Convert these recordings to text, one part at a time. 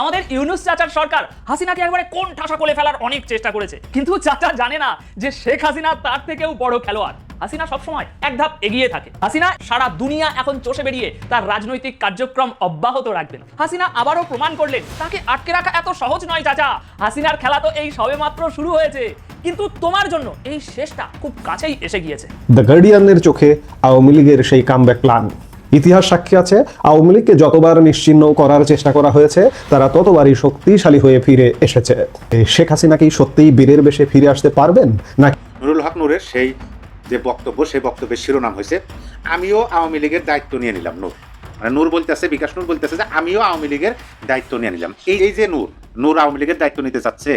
আমাদের ইউনুস চাচার সরকার হাসিনাকে একবারে কোন ঠাসা কোলে ফেলার অনেক চেষ্টা করেছে। কিন্তু চাচা জানে না যে শেখ হাসিনা তার থেকেও বড় খেলোয়াড়। হাসিনা সবসময় এক ধাপ এগিয়ে থাকে। হাসিনা সারা দুনিয়া এখন চষে বেরিয়ে তার রাজনৈতিক কার্যক্রম অব্যাহত রাখবেন। হাসিনা আবারও প্রমাণ করলেন, তাকে আটকে রাখা এত সহজ নয় চাচা। হাসিনার খেলা তো এই সবে মাত্র শুরু হয়েছে। কিন্তু তোমার জন্য এই শেষটা খুব কাছেই এসে গিয়েছে। দ্য গার্ডিয়ানের চোখে আওয়ামী লীগের সেই কামব্যাক প্ল্যান ইতিহাস সাক্ষী আছে। আওয়ামী লীগকে যতবার নিশ্চিহ্ন করার চেষ্টা করা হয়েছে, তারা ততবারই শক্তিশালী হয়ে ফিরে এসেছে। শেখ হাসিনা কি সত্যিই বীরের বেশে ফিরে আসতে পারবেন? নাকি নুরুল হক নূরের সেই যে বক্তব্য, সেই বক্তব্যের শিরোনাম হয়েছে, আমিও আওয়ামী লীগের দায়িত্ব নিয়ে নিলাম। নূর। মানে নূর বলতেছে, বিকাশ নূর বলতেছে যে, আমিও আওয়ামী লীগের দায়িত্ব নিয়ে নিলাম। এই এই যে নূর নূর আওয়ামী লীগের দায়িত্ব নিতে চাচ্ছে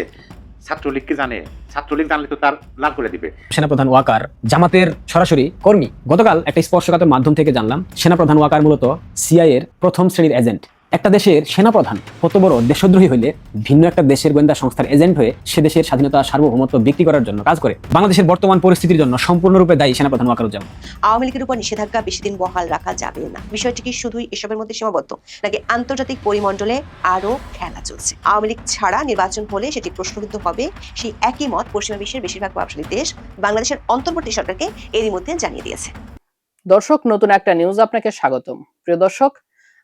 ছাত্রলীগ কি জানে? ছাত্রলীগ জানলে তো তার লাভ করে দিবে। সেনাপ্রধান ওয়াকার, জামাতের সরাসরি কর্মী। গতকাল একটা স্পর্শকাতর মাধ্যম থেকে জানলাম, সেনাপ্রধান ওয়াকার মূলত সিআই এর প্রথম শ্রেণির এজেন্ট একটা দেশের সেনাপ্রধান কত বড় দেশদ্রোহী হইলে ভিন্ন একটা দেশের গোয়েন্দা সংস্থার এজেন্ট হয়ে সে দেশের স্বাধীনতা সার্বভৌমত্ব বিক্রি করার জন্য কাজ করে। বাংলাদেশের বর্তমান পরিস্থিতির জন্য সম্পূর্ণরূপে দায়ী সেনাপ্রধান ওয়াকারুজ্জামান। আওয়ামী লীগের উপর নিষেধাজ্ঞা বেশি দিন বহাল রাখা যাবে না। বিষয়টি কি শুধুই এসবের মধ্যে সীমাবদ্ধ নাকি আন্তর্জাতিক পরিমণ্ডলে আরও খেলা চলছে? আওয়ামী লীগ ছাড়া নির্বাচন হলে সেটি প্রশ্নবিদ্ধ হবে সেই একই মত পশ্চিমা বিশ্বের বেশিরভাগ প্রভাবশালী দেশ বাংলাদেশের অন্তর্বর্তী সরকারকে এরই মধ্যে জানিয়ে দিয়েছে। দর্শক নতুন একটা নিউজ আপনাকে স্বাগতম। প্রিয় দর্শক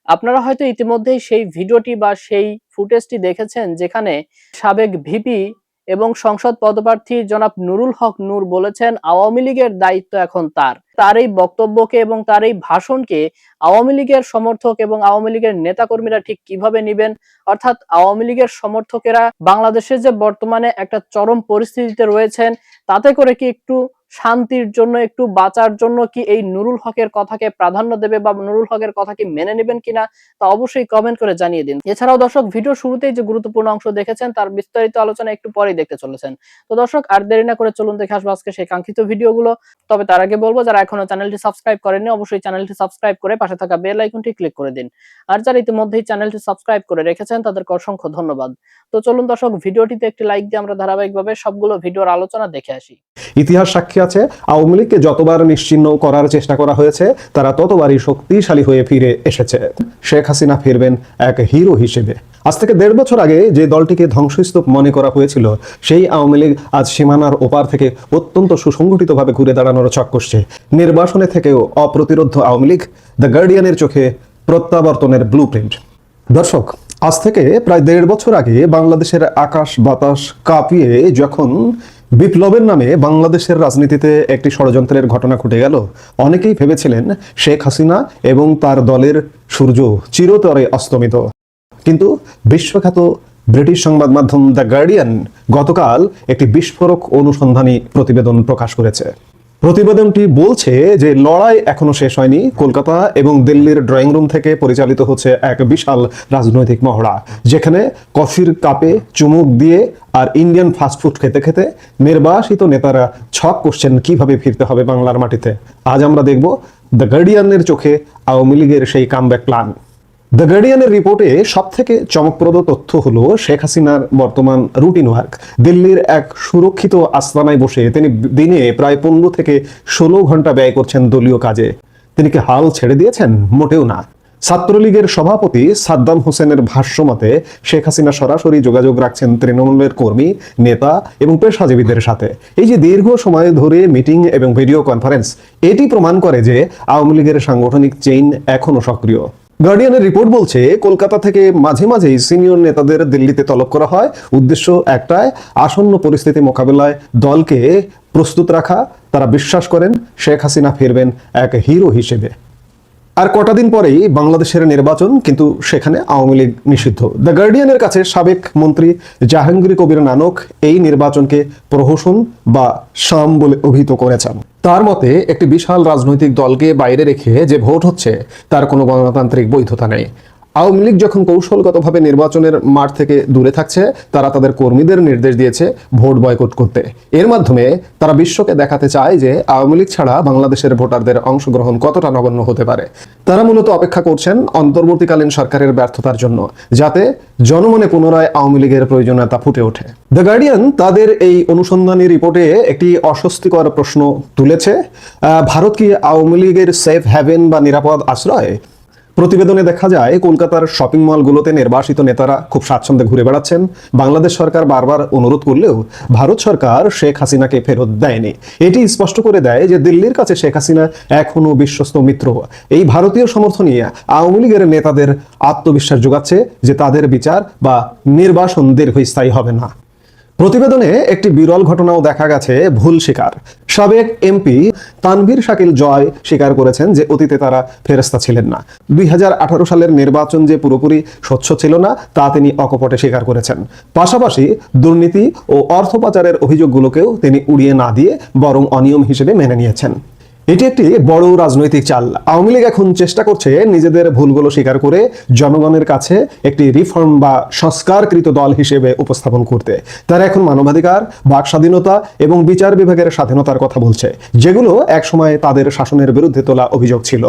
আপনারা হয়তো ইতিমধ্যেই সেই ভিডিওটি বা সেই ফুটেজটি দেখেছেন যেখানে সাবেক ভিপি এবং সংসদ পদপ্রার্থী জনাব নুরুল হক নূর বলেছেন, আওয়ামী লীগের দায়িত্ব এখন তার। তার এই বক্তব্যকে এবং তার এই ভাষণকে আওয়ামী লীগের সমর্থক এবং আওয়ামী লীগের নেতাকর্মীরা ঠিক কীভাবে নেবেন? অর্থাৎ আওয়ামী লীগের সমর্থকেরা বাংলাদেশে যে বর্তমানে একটা চরম পরিস্থিতিতে রয়েছেন, তাতে করে কি একটু শান্তির জন্য, একটু বাঁচার জন্য কি এই নুরুল হকের কথাকে প্রাধান্য দেবে বা নুরুল হকের কথা কি মেনে নেবেন কিনা তা অবশ্যই কমেন্ট করে জানিয়ে দিন। এছাড়াও দর্শক ভিডিও শুরুতেই যে গুরুত্বপূর্ণ অংশ দেখেছেন, তার বিস্তারিত আলোচনা একটু পরেই দেখতে চলেছেন। তো দর্শক, আর দেরি না করে চলুন দেখে আসব আজকে সেই কাঙ্ক্ষিত ভিডিওগুলো তবে তার আগে বলব, যারা এখনও চ্যানেলটি সাবস্ক্রাইব করেননি, অবশ্যই চ্যানেলটি সাবস্ক্রাইব করে পাশে থাকা বেল আইকনটি ক্লিক করে দিন। আর যারা ইতিমধ্যেই চ্যানেলটি সাবস্ক্রাইব করে রেখেছেন, তাদেরকে অসংখ্য ধন্যবাদ। তো চলুন দর্শক ভিডিওটিতে একটি লাইক দিয়ে আমরা ধারাবাহিকভাবে সবগুলো ভিডিওর আলোচনা দেখে আসি। ইতিহাস সাক্ষী আছে, আওয়ামী লীগকে যতবার নিশ্চিহ্ন করার চেষ্টা করা হয়েছে, তারা ততবারই শক্তিশালী হয়ে ফিরে এসেছে। শেখ হাসিনা ফিরবেন এক হিরো হিসেবে। আজ থেকে দেড় বছর আগে যে দলটিকে ধ্বংসস্তূপ মনে করা হয়েছিল, সেই আওয়ামী লীগ আজ সীমানার ওপার থেকে অত্যন্ত সুসংগঠিতভাবে ঘুরে দাঁড়ানোর ছক কষছে নির্বাসনে থেকেও অপ্রতিরোধ আওয়ামী লীগ দ্য গার্ডিয়ানের চোখে প্রত্যাবর্তনের ব্লু দর্শক, আজ থেকে প্রায় দেড় বছর আগে বাংলাদেশের আকাশ বাতাস কাঁপিয়ে যখন বিপ্লবের নামে বাংলাদেশের রাজনীতিতে একটি ষড়যন্ত্রের ঘটনা ঘটে গেল। অনেকেই ভেবেছিলেন শেখ হাসিনা এবং তার দলের সূর্য চিরতরে অস্তমিত। কিন্তু বিশ্বখ্যাত ব্রিটিশ সংবাদ মাধ্যম দ্য গার্ডিয়ান গতকাল একটি বিস্ফোরক অনুসন্ধানী প্রতিবেদন প্রকাশ করেছে। প্রতিবেদনটি বলছে যে লড়াই এখনও শেষ হয়নি। কলকাতা এবং দিল্লির ড্রয়িং রুম থেকে পরিচালিত হচ্ছে এক বিশাল রাজনৈতিক মহড়া, যেখানে কফির কাপে চুমুক দিয়ে আর ইন্ডিয়ান ফাস্টফুড খেতে খেতে নির্বাসিত নেতারা ছক করছেন কীভাবে ফিরতে হবে বাংলার মাটিতে। আজ আমরা দেখব দ্য গার্ডিয়ানের চোখে আওয়ামী লীগের সেই কামব্যাক প্ল্যান দ্য গার্ডিয়ানের রিপোর্টে সব থেকে চমকপ্রদ তথ্য হলো শেখ হাসিনার বর্তমান রুটিন ওয়ার্ক। দিল্লির এক সুরক্ষিত আস্তানায় বসে তিনি দিনে প্রায় পনেরো থেকে ষোলো ঘণ্টা ব্যয় করছেন দলীয় কাজে। তিনি কি হাল ছেড়ে দিয়েছেন? মোটেও না। ছাত্রলীগের সভাপতি সাদ্দাম হোসেনের ভাষ্য মতে শেখ হাসিনা সরাসরি যোগাযোগ রাখছেন তৃণমূলের কর্মী, নেতা এবং পেশাজীবীদের সাথে। এই যে দীর্ঘ সময় ধরে মিটিং এবং ভিডিও কনফারেন্স, এটি প্রমাণ করে যে আওয়ামী লীগের সাংগঠনিক চেইন এখনও সক্রিয়। গার্ডিয়ানের রিপোর্ট বলছে, কলকাতা থেকে মাঝে মাঝেই সিনিয়র নেতাদের দিল্লিতে তলব করা হয়। উদ্দেশ্য একটাই, আসন্ন পরিস্থিতি মোকাবেলায় দলকে প্রস্তুত রাখা। তারা বিশ্বাস করেন, শেখ হাসিনা ফিরবেন এক হিরো হিসেবে। আর কটা দিন পরেই বাংলাদেশের নির্বাচন, কিন্তু সেখানে আওয়ামী লীগ নিষিদ্ধ। দ্য গার্ডিয়ানের কাছে সাবেক মন্ত্রী জাহাঙ্গীর কবির নানক এই নির্বাচনকে প্রহসন বা শাম বলে অভিহিত করেছেন। তার মতে, একটি বিশাল রাজনৈতিক দলকে বাইরে রেখে যে ভোট হচ্ছে, তার কোনো গণতান্ত্রিক বৈধতা নেই। আওয়ামী লীগ যখন কৌশলগতভাবে নির্বাচনের মাঠ থেকে দূরে থাকছে, তারা তাদের কর্মীদের নির্দেশ দিয়েছে ভোট বয়কট করতে। এর মাধ্যমে তারা বিশ্বকে দেখাতে চায় যে আওয়ামী লীগ ছাড়া বাংলাদেশের ভোটারদের অংশগ্রহণ কতটা নগণ্য হতে পারে। তারা মূলত অপেক্ষা করছেন অন্তর্বর্তীকালীন সরকারের ব্যর্থতার জন্য, যাতে জনমনে পুনরায় আওয়ামী লীগের প্রয়োজনীয়তা ফুটে ওঠে। দ্য গার্ডিয়ান তাদের এই অনুসন্ধানী রিপোর্টে একটি অস্বস্তিকর প্রশ্ন তুলেছে ভারত কি আওয়ামী লীগের সেফ হ্যাভেন বা নিরাপদ আশ্রয়? প্রতিবেদনে দেখা যায়, কলকাতার শপিং মলগুলোতে নির্বাসিত নেতারা খুব স্বাচ্ছন্দ্যে ঘুরে বেড়াচ্ছেন। বাংলাদেশ সরকার বারবার অনুরোধ করলেও ভারত সরকার শেখ হাসিনাকে ফেরত দেয়নি। এটি স্পষ্ট করে দেয় যে দিল্লির কাছে শেখ হাসিনা এখনও বিশ্বস্ত মিত্র। এই ভারতীয় সমর্থন নিয়ে আওয়ামী লীগের নেতাদের আত্মবিশ্বাস যোগাচ্ছে যে তাদের বিচার বা নির্বাসন দীর্ঘস্থায়ী হবে না। প্রতিবেদনে একটি বিরল ঘটনাও দেখা গেছে, ভুল স্বীকার। সাবেক এমপি তানভীর শাকিল জয় স্বীকার করেছেন যে অতীতে তারা ফেরস্তা ছিলেন না। দুই হাজার আঠারো সালের নির্বাচন যে পুরোপুরি স্বচ্ছ ছিল না, তা তিনি অকপটে স্বীকার করেছেন। পাশাপাশি দুর্নীতি ও অর্থ পাচারের অভিযোগগুলোকেও তিনি উড়িয়ে না দিয়ে বরং অনিয়ম হিসেবে মেনে নিয়েছেন। এটি একটি বড় রাজনৈতিক চাল। আওয়ামী লীগ এখন চেষ্টা করছে নিজেদের ভুলগুলো স্বীকার করে জনগণের কাছে একটি রিফর্ম বা সংস্কারকৃত দল হিসেবে উপস্থাপন করতে। তারা এখন মানবাধিকার, বাক স্বাধীনতা এবং বিচার বিভাগের স্বাধীনতার কথা বলছে। যেগুলো একসময় তাদের শাসনের বিরুদ্ধে তোলা অভিযোগ ছিল।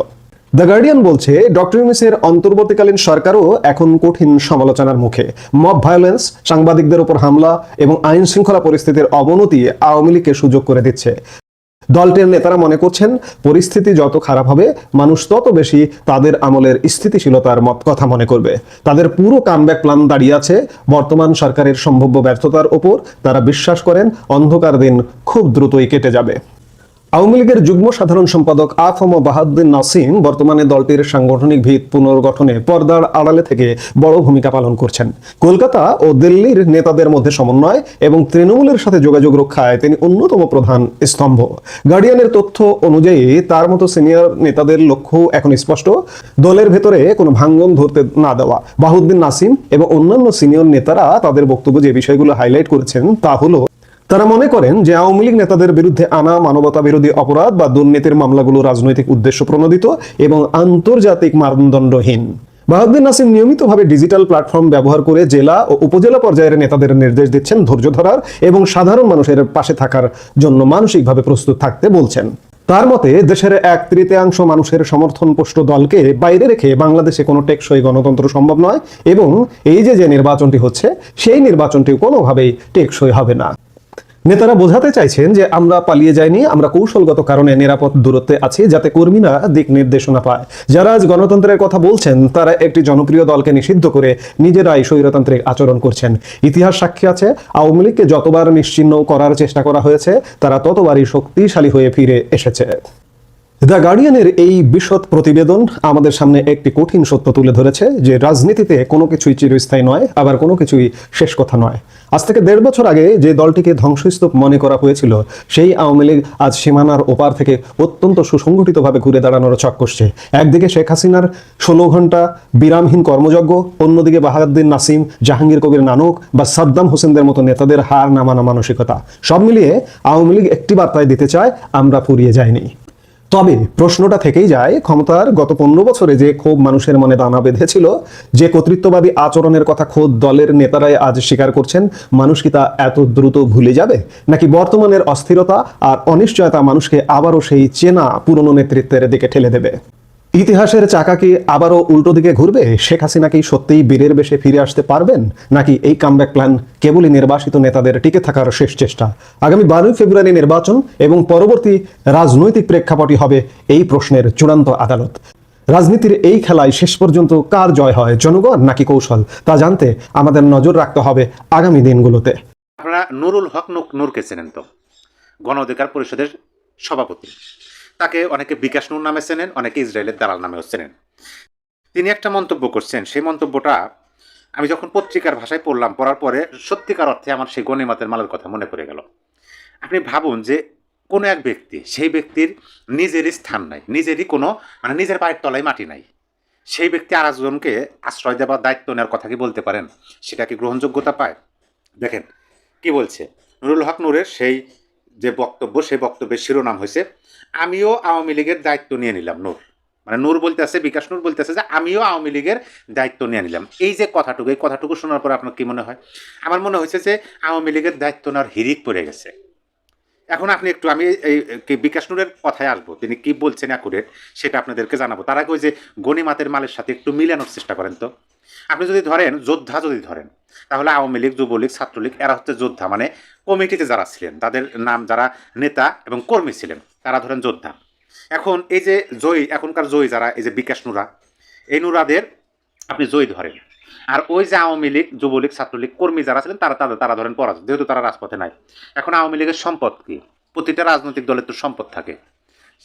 দ্য গার্ডিয়ান বলছে, ডক্টর ইউনিসের অন্তর্বর্তীকালীন সরকারও এখন কঠিন সমালোচনার মুখে। মব ভায়োলেন্স, সাংবাদিকদের উপর হামলা এবং আইন শৃঙ্খলা পরিস্থিতির অবনতি আওয়ামী লীগকে সুযোগ করে দিচ্ছে। দলটির নেতারা মনে করছেন, পরিস্থিতি যত খারাপ হবে, মানুষ তত বেশি তাদের আমলের স্থিতিশীলতার মত কথা মনে করবে। তাদের পুরো কামব্যাক প্ল্যান দাঁড়িয়ে আছে। বর্তমান সরকারের সম্ভাব্য ব্যর্থতার ওপর তারা বিশ্বাস করেন, অন্ধকার দিন খুব দ্রুতই কেটে যাবে। আওয়ামী লীগের যুগ্ম সাধারণ সম্পাদক আফম বাহাদ্দিন নাসিম বর্তমানে দলটির সাংগঠনিক ভিত পুনর্গঠনে পর্দার আড়ালে থেকে বড় ভূমিকা পালন করছেন। কলকাতা ও দিল্লির নেতাদের মধ্যে সমন্বয় এবং তৃণমূলের সাথে যোগাযোগ রক্ষায় তিনি অন্যতম প্রধান স্তম্ভ। গার্ডিয়ানের তথ্য অনুযায়ী তার মতো সিনিয়র নেতাদের লক্ষ্য এখন স্পষ্ট। দলের ভেতরে কোনো ভাঙ্গন ধরতে না দেওয়া। বাহুদ্দিন নাসিম এবং অন্যান্য সিনিয়র নেতারা তাদের বক্তব্য যে বিষয়গুলো হাইলাইট করেছেন তা হলো তারা মনে করেন যে আওয়ামী লীগ নেতাদের বিরুদ্ধে আনা মানবতা বিরোধী অপরাধ বা দুর্নীতির মামলাগুলো রাজনৈতিক উদ্দেশ্য প্রণোদিত এবং আন্তর্জাতিক মানদণ্ডহীন। বাহাউদ্দিন নাসিম নিয়মিতভাবে ডিজিটাল প্ল্যাটফর্ম ব্যবহার করে জেলা ও উপজেলা পর্যায়ের নেতাদের নির্দেশ দিচ্ছেন ধৈর্য ধরার এবং সাধারণ মানুষের পাশে থাকার জন্য মানসিকভাবে প্রস্তুত থাকতে বলছেন। তার মতে, দেশের এক তৃতীয়াংশ মানুষের সমর্থন পুষ্ট দলকে বাইরে রেখে বাংলাদেশে কোনো টেকসই গণতন্ত্র সম্ভব নয় এবং এই যে যে নির্বাচনটি হচ্ছে, সেই নির্বাচনটি কোনোভাবেই টেকসই হবে না। নেতারা বোঝাতে চাইছেন যে আমরা পালিয়ে যাইনি, আমরা কৌশলগত কারণে নিরাপদ দূরত্বে আছি যাতে কর্মীরা দিক নির্দেশনা পায়। যারা আজ গণতন্ত্রের কথা বলছেন, তারা একটি জনপ্রিয় দলকে নিষিদ্ধ করে নিজেরাই স্বৈরতান্ত্রিক আচরণ করছেন। ইতিহাস সাক্ষী আছে, আওয়ামী লীগকে যতবার নিশ্চিহ্ন করার চেষ্টা করা হয়েছে, তারা ততবারই শক্তিশালী হয়ে ফিরে এসেছে। দ্য গার্ডিয়ানের এই বিশদ প্রতিবেদন আমাদের সামনে একটি কঠিন সত্য তুলে ধরেছে যে রাজনীতিতে কোনো কিছুই চিরস্থায়ী নয়, আবার কোনো কিছুই শেষ কথা নয়। আজ থেকে দেড় বছর আগে যে দলটিকে ধ্বংসস্তূপ মনে করা হয়েছিল, সেই আওয়ামী লীগ আজ সীমানার ওপার থেকে অত্যন্ত সুসংগঠিতভাবে ঘুরে দাঁড়ানোর ছক কষছে। একদিকে শেখ হাসিনার ষোলো ঘণ্টা বিরামহীন কর্মযজ্ঞ, অন্যদিকে বাহাদুদ্দিন নাসিম, জাহাঙ্গীর কবির নানক বা সাদ্দাম হোসেনদের মতো নেতাদের হার নামানো মানসিকতা। সব মিলিয়ে আওয়ামী লীগ একটি বার্তায় দিতে চায়, আমরা ফুরিয়ে যাইনি। তবে প্রশ্নটা থেকেই যায়, ক্ষমতার গত পনেরো বছরে যে ক্ষোভ মানুষের মনে দানা বেঁধেছিল, যে কর্তৃত্ববাদী আচরণের কথা খোদ দলের নেতারাই আজ স্বীকার করছেন, মানুষ কি তা এত দ্রুত ভুলে যাবে? নাকি বর্তমানের অস্থিরতা আর অনিশ্চয়তা মানুষকে আবারও সেই চেনা পুরনো নেতৃত্বের দিকে ঠেলে দেবে? ইতিহাসের চাকা কি আবারও উল্টো দিকে ঘুরবে? শেখ হাসিনা কি সত্যিই বীরের বেশে ফিরে আসতে পারবেন? নাকি এই কামব্যাক প্ল্যান কেবলই নির্বাসিত নেতাদের টিকে থাকার শেষ চেষ্টা? আগামী বারোই ফেব্রুয়ারি নির্বাচন এবং পরবর্তী রাজনৈতিক প্রেক্ষাপটই হবে এই প্রশ্নের চূড়ান্ত আদালত। রাজনীতির এই খেলায় শেষ পর্যন্ত কার জয় হয়, জনগণ নাকি কৌশল? তা জানতে আমাদের নজর রাখতে হবে আগামী দিনগুলোতে। আপনারা নুরুল হক নূরকে চেনেন তো? গণ অধিকার পরিষদের সভাপতি। তাকে অনেকে বিকাশ নামে চেনেন, অনেকে ইসরায়েলের দালাল নামেও চেনেন। তিনি একটা মন্তব্য করছেন, সেই মন্তব্যটা আমি যখন পত্রিকার ভাষায় পড়লাম, পড়ার পরে সত্যিকার অর্থে আমার সেই গণিমাতের মালের কথা মনে পড়ে গেল। আপনি ভাবুন যে কোনো এক ব্যক্তি, সেই ব্যক্তির নিজেরই স্থান নাই, নিজেরই কোনো মানে নিজের পায়ের তলায় মাটি নাই। সেই ব্যক্তি আর একজনকে আশ্রয় দেওয়ার দায়িত্ব নেওয়ার কথা কি বলতে পারেন? সেটা কি গ্রহণযোগ্যতা পায়? দেখেন, কি বলছে? নুরুল হক নূরের সেই যে বক্তব্য, সেই বক্তব্যের শিরোনাম হয়েছে আমিও আওয়ামী লীগের দায়িত্ব নিয়ে নিলাম। নূর। মানে নূর বলতে আছে বিকাশ নূর বলতে আছে যে, আমিও আওয়ামী লীগের দায়িত্ব নিয়ে নিলাম। এই যে কথাটুকু, এই কথাটুকু শোনার পর আপনার কী মনে হয়? আমার মনে হয়েছে যে, আওয়ামী লীগের দায়িত্ব নেওয়ার হিরিক পড়ে গেছে। এখন আপনি একটু, আমি এই বিকাশ নূরের কথায় আসব। তিনি কি বলছেন অ্যাকুরেট সেটা আপনাদেরকে জানাব। তার আগে ওই যে গণিমাতের মালের সাথে একটু মিলানোর চেষ্টা করেন তো। আপনি যদি ধরেন, যোদ্ধা যদি ধরেন, তাহলে আওয়ামী লীগ, যুবলীগ, ছাত্রলীগ, এরা হচ্ছে যোদ্ধা। মানে কমিটিতে যারা ছিলেন, তাদের নাম, যারা নেতা এবং কর্মী ছিলেন, তারা ধরেন যোদ্ধা। এখন এই যে জয়ী, এখনকার জয়ী যারা, এই যে বিকাশ নুরা, এই নুরাদের আপনি জয়ী ধরেন। আর ওই যে আওয়ামী লীগ, যুবলীগ, ছাত্রলীগ কর্মী যারা ছিলেন, তারা তাদের, তারা ধরেন পরাজিত, যেহেতু তারা রাজপথে নাই। এখন আওয়ামী লীগের সম্পদ কি? প্রতিটা রাজনৈতিক দলের তো সম্পদ থাকে।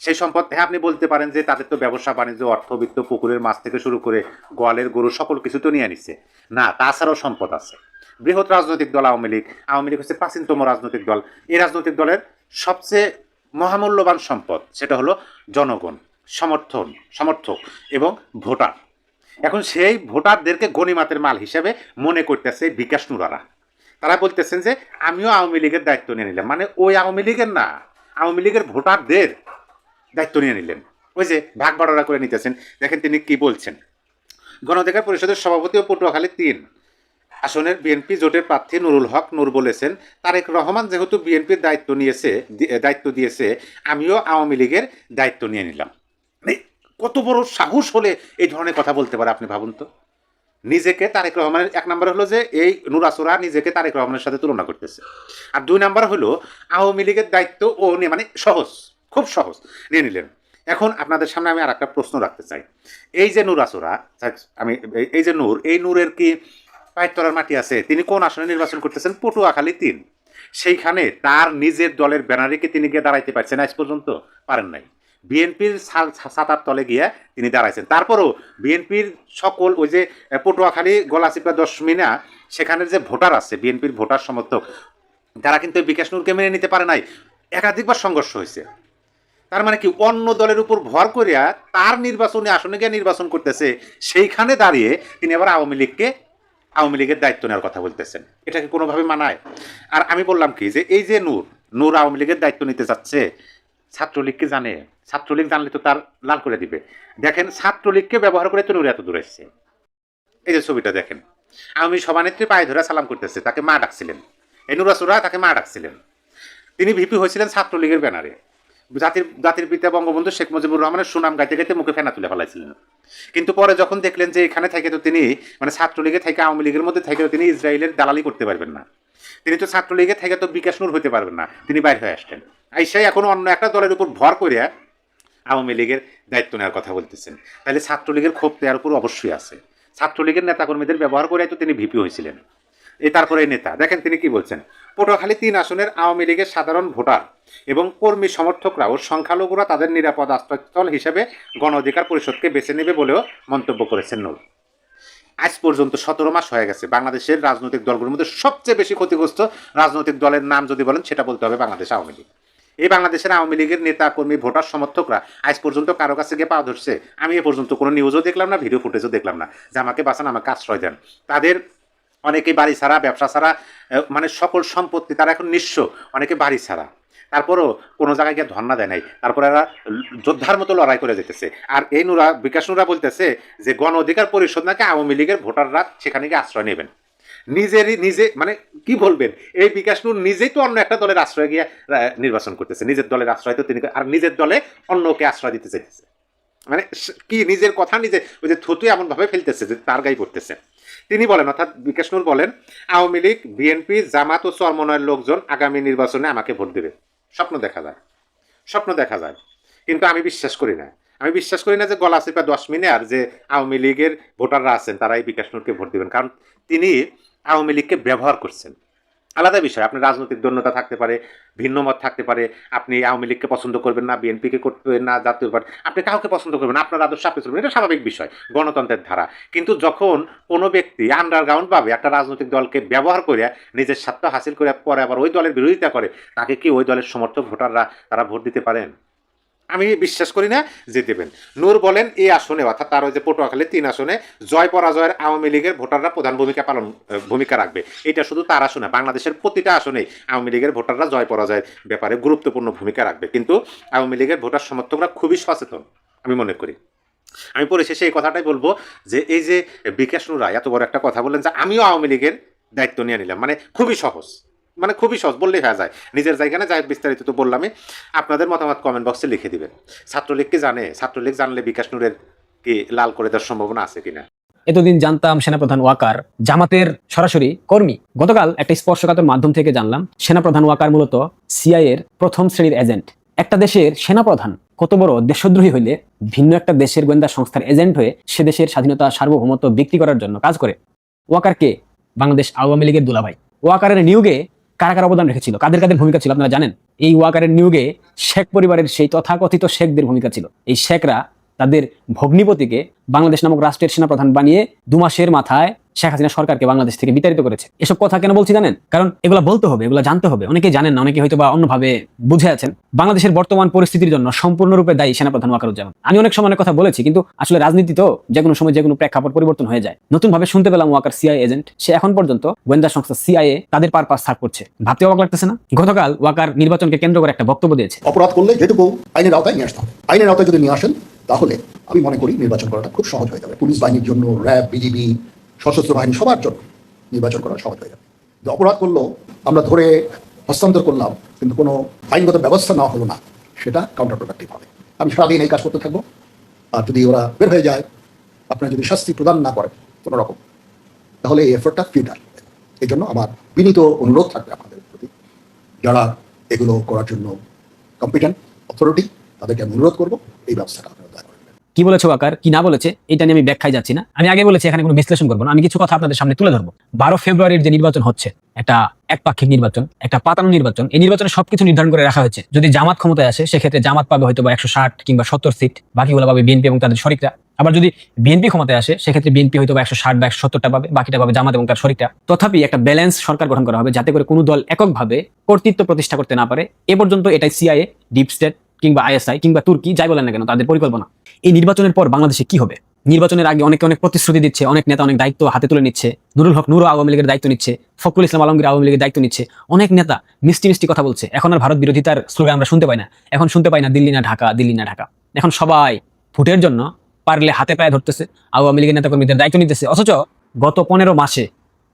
সেই সম্পদ হ্যাঁ আপনি বলতে পারেন যে তাদের তো ব্যবসা, বাণিজ্য, অর্থবিত্ত, পুকুরের মাছ থেকে শুরু করে গোয়ালের গরু, সকল কিছু তো নিয়ে নিচ্ছে না, তাছাড়াও সম্পদ আছে। বৃহৎ রাজনৈতিক দল আওয়ামী লীগ আওয়ামী লীগ হচ্ছে প্রাচীনতম রাজনৈতিক দল। এই রাজনৈতিক দলের সবচেয়ে মহামূল্যবান সম্পদ, সেটা হলো জনগণ, সমর্থন, সমর্থক এবং ভোটার। এখন সেই ভোটারদেরকে গণিমাতের মাল হিসেবে মনে করতেছে বিকাশ নুরারা। তারা বলতেছেন যে, আমিও আওয়ামী লীগের দায়িত্ব নিয়ে নিলাম। মানে ওই আওয়ামী লীগের না, আওয়ামী লীগের ভোটারদের দায়িত্ব নিয়ে নিলেন। ওই যে ভাগ বাড়ারা করে নিতেছেন। দেখেন তিনি কি বলছেন। গণঅধিকার পরিষদের সভাপতি ও পটুয়াখালী তিন। আসনের বিএনপি জোটের প্রার্থী নুরুল হক নূর বলেছেন, তারেক রহমান যেহেতু বিএনপির দায়িত্ব নিয়েছে দায়িত্ব দিয়েছে, আমিও আওয়ামী লীগের দায়িত্ব নিয়ে নিলাম। কত বড় সাহস হলে এই ধরনের কথা বলতে পারে আপনি ভাবুন তো? নিজেকে তারেক রহমানের, এক নম্বর হলো যে এই নুরাসুরা নিজেকে তারেক রহমানের সাথে তুলনা করতেছে। আর দুই নম্বর হলো আওয়ামী লীগের দায়িত্ব ও নিয়ে মানে সহজ, খুব সহজ, নিয়ে নিলেন। এখন আপনাদের সামনে আমি আর একটা প্রশ্ন রাখতে চাই। এই যে নুরাসুরা আমি, এই- এই যে নূর, এই নূরের কি পায়ের তলার মাটি আছে? তিনি কোন আসনে নির্বাচন করতেছেন? পটুয়াখালী তিন। সেইখানে তার নিজের দলের ব্যানারে কি তিনি গিয়ে দাঁড়াইতে পারছেন? আজ পর্যন্ত পারেন নাই। বিএনপির ছাতার তলে গিয়ে তিনি দাঁড়াইছেন। তারপরও বিএনপির সকল ওই যে পটুয়াখালী গলাচিপা দশমিনা, সেখানের যে ভোটার আছে, বিএনপির ভোটার সমর্থক, তারা কিন্তু বিকাশ নূরকে মেনে নিতে পারে নাই। একাধিকবার সংঘর্ষ হয়েছে। তার মানে কি, অন্য দলের উপর ভর করিয়া তার নির্বাচনী আসনে গিয়ে নির্বাচন করতেছে, সেইখানে দাঁড়িয়ে তিনি আবার আওয়ামী লীগকে, আওয়ামী লীগের দায়িত্ব নেওয়ার কথা বলতেছেন। এটাকে কোনোভাবে মানায়? আর আমি বললাম কি যে, এই যে নূর নূর আওয়ামী লীগের দায়িত্ব নিতে যাচ্ছে ছাত্রলীগকে জানে, ছাত্রলীগ জানলে তো তার লাল করে দিবে। দেখেন, ছাত্রলীগকে ব্যবহার করে তো নূর এত দূর এসছে। এই যে ছবিটা দেখেন আওয়ামী সভানেত্রী পায়ে ধরে সালাম করতেছে, তাকে মা ডাকছিলেন। এই নুরাসুরা তাকে মা ডাকছিলেন। তিনি ভিপি হয়েছিলেন ছাত্রলীগের ব্যানারে। জাতির জাতির পিতা বঙ্গবন্ধু শেখ মুজিবুর রহমানের সুনাম গাইতে গাইতে মুখে ফেনা তুলে ফেলাইছিলেন। কিন্তু পরে যখন দেখলেন যে এখানে থেকে তো তিনি মানে ছাত্রলীগে থেকে, আওয়ামী লীগের মধ্যে থেকে তিনি ইসরায়েলের দালালি করতে পারবেন না। তিনি তো ছাত্রলীগে থেকে তো বিকাশ নূর হতে পারবেন না। তিনি বাইর হয়ে আসলেন আইসাই এখন অন্য একটা দলের উপর ভর করিয়া আওয়ামী লীগের দায়িত্ব নেওয়ার কথা বলতেছেন। তাহলে ছাত্রলীগের ক্ষোভ দেওয়ার উপর অবশ্যই আছে। ছাত্রলীগের নেতাকর্মীদের ব্যবহার করে তো তিনি ভিপি হয়েছিলেন এ তারপরে নেতা। দেখেন তিনি কি বলছেন? পটুয়াখালী তিন আসনের আওয়ামী লীগের সাধারণ ভোটার এবং কর্মী সমর্থকরা ও সংখ্যালঘুরা তাদের নিরাপদ আশ্রয়স্থল হিসেবে গণ অধিকার পরিষদকে বেছে নেবে বলেও মন্তব্য করেছেন নূর। আজ পর্যন্ত সতেরো মাস হয়ে গেছে। বাংলাদেশের রাজনৈতিক দলগুলোর মধ্যে সবচেয়ে বেশি ক্ষতিগ্রস্ত রাজনৈতিক দলের নাম যদি বলেন, সেটা বলতে হবে বাংলাদেশ আওয়ামী লীগ। এই বাংলাদেশের আওয়ামী লীগের নেতা, কর্মী, ভোটার, সমর্থকরা আজ পর্যন্ত কারও কাছে গিয়ে পা ধরছে। আমি এ পর্যন্ত কোনো নিউজও দেখলাম না ভিডিও ফুটেজও দেখলাম না। যে আমাকে বাঁচান, আমাকে আশ্রয় দেন। তাদের অনেকে বাড়ি ছাড়া, ব্যবসা ছাড়া মানে সকল সম্পত্তি তারা এখন নিঃস্ব, অনেকে বাড়ি ছাড়া। তারপরও কোনো জায়গায় গিয়ে ধর্ণা দেয় নাই। তারপরে এরা যোদ্ধার মতো লড়াই করে যেতেছে। আর এই নুরা, বিকাশ নুরা বলতেছে যে গণ অধিকার পরিষদ নাকি আওয়ামী লীগের ভোটাররা সেখানে গিয়ে আশ্রয় নেবেন। নিজেরই নিজে মানে কি বলবেন? এই বিকাশ নূর নিজেই তো অন্য একটা দলের আশ্রয় গিয়ে নির্বাচন করতেছে। নিজের দলের আশ্রয় তো তিনি, আর নিজের দলে অন্যকে আশ্রয় দিতে চাইতেছে। মানে কি নিজের কথা, নিজে ওই যে থুতু এমনভাবে ফেলতেছে যে তার গায়ে পড়তেছে। তিনি বলেন, অর্থাৎ বিকাশ নূর বলেন, আওয়ামী লীগ, বিএনপি, জামাত ও চরমনয়ের লোকজন আগামী নির্বাচনে আমাকে ভোট দেবে। স্বপ্ন দেখা যায়। স্বপ্ন দেখা যায়। কিন্তু আমি বিশ্বাস করি না। আমি বিশ্বাস করি না যে গলা চিপা দশ মিনে আর যে আওয়ামী লীগের ভোটাররা আছেন, তারাই বিকাশ নূরকে ভোট দেবেন। কারণ তিনি আওয়ামী লীগকে ব্যবহার করছেন। আলাদা বিষয়। আপনার রাজনৈতিক দৈন্যতা থাকতে পারে, ভিন্ন মত থাকতে পারে। আপনি আওয়ামী লীগকে পছন্দ করবেন না বিএনপিকে করবেন না, জাতীয় পার্টি। আপনি কাউকে পছন্দ করবেন আপনার আদর্শ আপনি চলবেন। এটা স্বাভাবিক বিষয়, গণতন্ত্রের ধারা। কিন্তু যখন কোনো ব্যক্তি আন্ডারগ্রাউন্ডভাবে একটা রাজনৈতিক দলকে ব্যবহার করে, নিজের স্বার্থ হাসিল করে, পরে আবার ওই দলের বিরোধিতা করে, তাকে কি ওই দলের সমর্থক ভোটাররা, তারা ভোট দিতে পারেন? আমি বিশ্বাস করি না, যে দেবেন। নূর বলেন, এই আসনে, অর্থাৎ তার ওই যে পটুয়াখালী তিন আসনে, জয় পরাজয়ের আওয়ামী লীগের ভোটাররা প্রধান ভূমিকা পালন ভূমিকা রাখবে। এটা শুধু তার আসনে, বাংলাদেশের প্রতিটা আসনেই আওয়ামী লীগের ভোটাররা জয় পরাজয়ের ব্যাপারে গুরুত্বপূর্ণ ভূমিকা রাখবে। কিন্তু আওয়ামী লীগের ভোটার সমর্থকরা খুবই সচেতন, আমি মনে করি। আমি পরিশেষে এই কথাটাই বলব যে, এই যে বিকাশ নুরা এত বড় একটা কথা বললেন যে, আমিও আওয়ামী লীগের দায়িত্ব নিয়ে নিলাম। মানে খুবই সহজ। মানে খুবই সহজ, বললেই হয়ে যায়। নিজের জায়গায় যাই বিস্তারিত তো বললামই। আপনাদের মতামত কমেন্ট বক্সে লিখে দিবেন ছাত্রলীগ কি জানে? ছাত্রলীগ জানলে বিকাশ নুরের কি লাল করে দেওয়ার সম্ভাবনা আছে কিনা? এতদিন জানতাম সেনাপ্রধান ওয়াকার জামাতের সরাসরি কর্মী। গতকাল একটা স্পর্শকাতর মাধ্যম থেকে জানলাম, সেনাপ্রধান ওয়াকার মূলত সিআইএর প্রথম শ্রেণির এজেন্ট একটা দেশের সেনাপ্রধান, কত বড় দেশদ্রোহী হইলে ভিন্ন একটা দেশের গোয়েন্দা সংস্থার এজেন্ট হয়ে সে দেশের স্বাধীনতা, সার্বভৌমত্ব বিক্রি করার জন্য কাজ করে। ওয়াকারকে বাংলাদেশ আওয়ামী লীগের দুলাভাই। ওয়াকারের নিয়োগে কারা কারা অবদান রেখেছিল? কাদের কাদের ভূমিকা ছিল? আপনারা জানেন? এই ওয়াকারের নিয়োগে শেখ পরিবারের সেই তথাকথিত শেখদের ভূমিকা ছিল। এই শেখরা তাদের ভগ্নিপতিকে বাংলাদেশ নামক রাষ্ট্রের সেনাপ্রধান বানিয়ে দু মাসের মাথায় শেখ হাসিনা সরকারকে বাংলাদেশ থেকে বিতাড়িত করেছে। এসব কথা কেন বলছি জানেন? কারণ এগুলো বলতে হবে, এগুলো জানতে হবে। অনেকে জানেন না, অনেকে হয়তো বা অন্যভাবে বুঝে আছেন। বাংলাদেশের বর্তমান পরিস্থিতির জন্য সম্পূর্ণরূপে দায়ী সেনাপ্রধান ওয়াকারুজ্জামান। আমি অনেক সময় কথা বলেছি, কিন্তু আসলে রাজনীতি তো যে কোনো সময় যে কোনো প্রেক্ষাপট পরিবর্তন হয়ে যায়। নতুন ভাবে শুনতে পেলাম ওয়াকার সিআই এজেন্ট সে এখন পর্যন্ত গোয়েন্দা সংস্থা সিআইএ তাদের পারপাস থাক করছে। ভাবতে অবাক লাগতেছে না? গতকাল ওয়াকার নির্বাচনকে কেন্দ্র করে একটা বক্তব্য দিয়েছে। অপরাধ করলে যেটুকু আইনের আওতায় নিয়ে আসতে আইনের আওতায় যদি নিয়ে আসেন, তাহলে আমি মনে করি নির্বাচন করাটা খুব সহজ হয়ে যাবে। পুলিশ বাহিনীর জন্য, র্যাব বিজিবি সশস্ত্র বাহিনী সবার জন্য নির্বাচন করা সহজ হয়ে যাবে। যে অপরাধ করল, আমরা ধরে হস্তান্তর করলাম, কিন্তু কোনো আইনগত ব্যবস্থা না হলো না, সেটা কাউন্টার প্রোডাক্টিভ হবে। আমি সারাদিন এই কাজ করতে থাকব, আর যদি ওরা বের হয়ে যায়, আপনারা যদি শাস্তি প্রদান না করেন, কোনো রকম, তাহলে এই এফোর্টটা ফিটার এই জন্য আমার বিনীত অনুরোধ থাকবে আমাদের প্রতি। যারা এগুলো করার জন্য কম্পিটেন্ট অথরিটি তাদেরকে আমি অনুরোধ করব, এই ব্যবস্থাটা আপনারা। কি বলেছে ওয়াকার কি না বলেছে? এটা নিয়ে আমি ব্যাখ্যায় যাচ্ছি না। আমি আগে বলেছি, এখানে কোনো বিশ্লেষণ করব না। আমি কিছু কথা আপনাদের সামনে তুলে ধরবো। বারো ফেব্রুয়ারির যে নির্বাচন হচ্ছে, একটা একপাক্ষিক নির্বাচন, একটা পাতানো নির্বাচন, এই নির্বাচনে সবকিছু নির্ধারণ করে রাখা হয়েছে। যদি জামাত ক্ষমতায় আসে, সেক্ষেত্রে জামাত পাবে হয়তো বা একশো ষাট কিংবা সত্তর সিট, বাকিগুলো পাবে বিএনপি এবং তাদের শরিকরা। আবার যদি বিএনপি ক্ষমতায় আসে, সেক্ষেত্রে বিএনপি হয়তো একশো ষাট বা একশো সত্তরটা পাবে, বাকিটা পাবে জামাত এবং তার শরিকরা। তথাপি একটা ব্যালেন্স সরকার গঠন করা হবে, যাতে করে কোনো দল এককভাবে কর্তৃত্ব প্রতিষ্ঠা করতে না পারে। এ পর্যন্ত এটাই সিআইএ, ডিপ স্টেট কিংবা আইএসআই কিংবা তুর্কি, যাই বলেন না কেন, তাদের পরিকল্পনা। এই নির্বাচনের পর বাংলাদেশে কি হবে? নির্বাচনের আগে অনেকে অনেক প্রতিশ্রুতি দিচ্ছে, অনেক নেতা অনেক দায়িত্ব হাতে তুলে নিচ্ছে। নুরুল হক নুরু আওয়ামী লীগের দায়িত্ব নিচ্ছে, ফখরুল ইসলাম আলমগীর আওয়ামী লীগের দায়িত্ব নিচ্ছে। অনেক নেতা মিষ্টি মিষ্টি কথা বলছে। এখন আর ভারত বিরোধিতার স্লোগান আমরা শুনতে পাই না। এখন শুনতে পাই না, দিল্লি না ঢাকা, দিল্লি না ঢাকা। এখন সবাই ভোটের জন্য পারলে হাতে পায়ে ধরতেছে, আওয়ামী লীগের নেতাকর্মীদের দায়িত্ব নিতেছে। অথচ গত পনেরো মাসে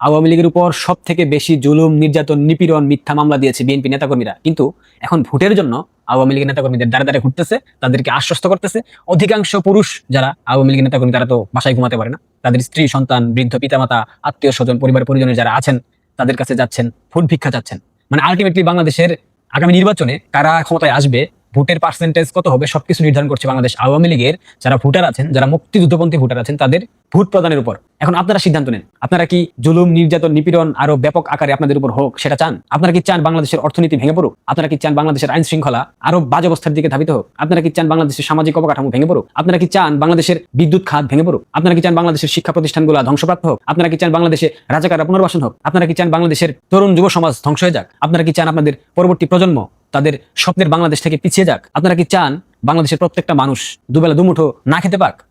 আওয়ামী লীগের উপর সব থেকে বেশি জুলুম, নির্যাতন, নিপীড়ন, মিথ্যা মামলা দিয়েছে বিএনপি নেতাকর্মীরা। কিন্তু এখন ভোটের জন্য আওয়ামী লীগের নেতাকর্মীদের দ্বারা দ্বারা ঘুরতেছে, তাদেরকে আশ্বস্ত করতেছে। অধিকাংশ পুরুষ যারা আওয়ামী লীগের নেতাকর্মী, তারা তো বাসায় ঘুমাতে পারে না। তাদের স্ত্রী, সন্তান, বৃদ্ধ, পিতামাতা, আত্মীয় স্বজন, পরিবার, পরিজনের যারা আছেন, তাদের কাছে যাচ্ছেন ফুট ভিক্ষা যাচ্ছেন মানে আলটিমেটলি বাংলাদেশের আগামী নির্বাচনে কারা ক্ষমতায় আসবে ভোটের পার্সেন্টেজ কত হবে সবকিছু নির্ধারণ করছে বাংলাদেশ আওয়ামী লীগের যারা ভোটার আছেন, যারা মুক্তিযুদ্ধপন্থী ভোটার আছেন, তাদের ভোট প্রদানের উপর। এখন আপনারা সিদ্ধান্ত নেন। আপনারা কি জুলুম, নির্যাতন, নিপীড়ন আরও ব্যাপক আকারে আপনাদের উপর হোক, সেটা চান? আপনারা কি চান বাংলাদেশের অর্থনীতি ভেঙে পড়ুক? আপনারা কি চান বাংলাদেশের আইন শৃঙ্খলা আরও বাজ অবস্থার দিকে ধাবিত হোক? আপনারা কি চান বাংলাদেশের সামাজিক অবকাঠামো ভেঙে পড়ুক? আপনারা কি চান বাংলাদেশের বিদ্যুৎ খাত ভেঙে পড়ুক? আপনারা কি চান বাংলাদেশের শিক্ষা প্রতিষ্ঠানগুলো ধ্বংসপ্রাপ্ত হোক? আপনারা কি চান বাংলাদেশে রাজাকাররা পুনর্বাসন হোক? আপনারা কি চান বাংলাদেশের তরুণ যুব সমাজ ধ্বংস হয়ে যাক? আপনারা কি চান আপনাদের পরবর্তী প্রজন্ম তাদের স্বপ্নের বাংলাদেশ থেকে পিছিয়ে যাক। আপনারা কি চান বাংলাদেশের প্রত্যেকটা মানুষ দুবেলা দুমুঠো না খেতে পাক?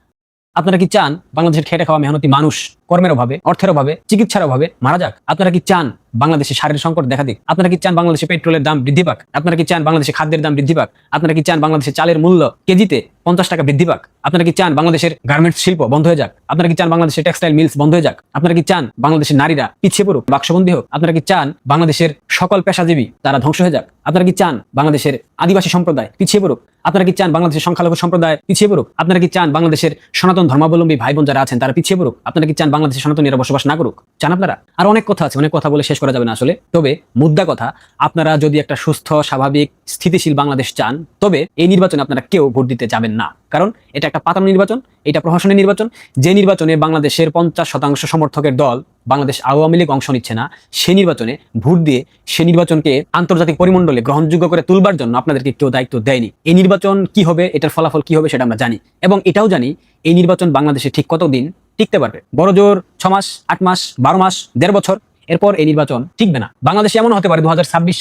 আপনারা কি চান বাংলাদেশের খেটে খাওয়া মেহনতি মানুষ কর্মের অভাবে অর্থের অভাবে চিকিৎসার অভাবে মারা যাক আপনারা কি চান বাংলাদেশে সারের সংকট দেখা দিক আপনারা কি চান বাংলাদেশে পেট্রোলের দাম বৃদ্ধি পাক আপনারা কি চান বাংলাদেশে খাদ্যের দাম বৃদ্ধি পাক আপনারা কি চান বাংলাদেশে চালের মূল্য কেজিতে পঞ্চাশ টাকা বৃদ্ধি পাক আপনারা কি চান বাংলাদেশের গার্মেন্টস শিল্প বন্ধ হয়ে যাক আপনারা কি চান বাংলাদেশের টেক্সটাইল মিলস বন্ধ হয়ে যাক আপনারা কি চান বাংলাদেশের নারীরা পিছিয়ে পড়ুক বাক্সবন্দী হোক আপনারা কি চান বাংলাদেশের সকল পেশাজীবী তারা ধ্বংস হয়ে যাক আপনারা কি চান বাংলাদেশের আদিবাসী সম্প্রদায় পিছিয়ে পড়ুক আপনারা কি চান বাংলাদেশের সংখ্যালঘু সম্প্রদায় পিছিয়ে পড়ুক আপনারা কি চান বাংলাদেশের সনাতন ধর্মাবলম্বী ভাই বোন যারা আছেন তারা পিছিয়ে পড়ুক আপনারা কি চান বাংলাদেশের সনাতনীরা বসবাস না করুক। চান আপনারা? আর অনেক কথা আছে, অনেক কথা বলে শেষ করা যাবে না আসলে। তবে মুদ্রা কথা, আপনারা যদি একটা সুস্থ, স্বাভাবিক, স্থিতিশীল বাংলাদেশ চান, তবে এই নির্বাচনে আপনারা কেউ ভোট দিতে যাবেন না। কারণ এটা একটা পাতানো নির্বাচন, এটা প্রশাসনের নির্বাচন। যে নির্বাচনে বাংলাদেশের পঞ্চাশ শতাংশ সমর্থকের দল বাংলাদেশ আওয়ামী লীগ অংশ নিচ্ছে না, সে নির্বাচনে ভোট দিয়ে সে নির্বাচনকে আন্তর্জাতিক পরিমণ্ডলে গ্রহণযোগ্য করে তুলবার জন্য আপনাদেরকে কেউ দায়িত্ব দেয়নি। এই নির্বাচন কি হবে, এটার ফলাফল কি হবে, সেটা আমরা জানি। এবং এটাও জানি, এই নির্বাচন বাংলাদেশে ঠিক কতদিন টিকতে পারবে। বড় জোর ছ মাস, আট মাস, বারো মাস, দেড় বছর, এরপর এই নির্বাচন টিকবে না। বাংলাদেশে এমন হতে পারে দু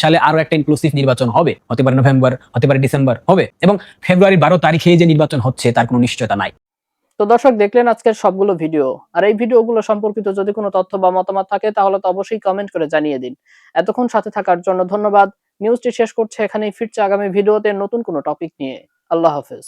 সালে আরও একটা ইনক্লুসিভ নির্বাচন হবে। হতে পারে নভেম্বর, হতে পারে ডিসেম্বর, হবে। এবং ফেব্রুয়ারি বারো তারিখে যে নির্বাচন হচ্ছে, তার কোনো নিশ্চয়তা নাই। তো দর্শক, দেখলেন আজকের সবগুলো ভিডিও। আর এই ভিডিওগুলো সম্পর্কিত যদি কোনো তথ্য বা মতামত থাকে, তাহলে তো অবশ্যই কমেন্ট করে জানিয়ে দিন। এতক্ষণ সাথে থাকার জন্য ধন্যবাদ। নিউজটি শেষ করছে এখানেই। ফিরছে আগামী ভিডিওতে নতুন কোনো টপিক নিয়ে। আল্লাহ হাফেজ।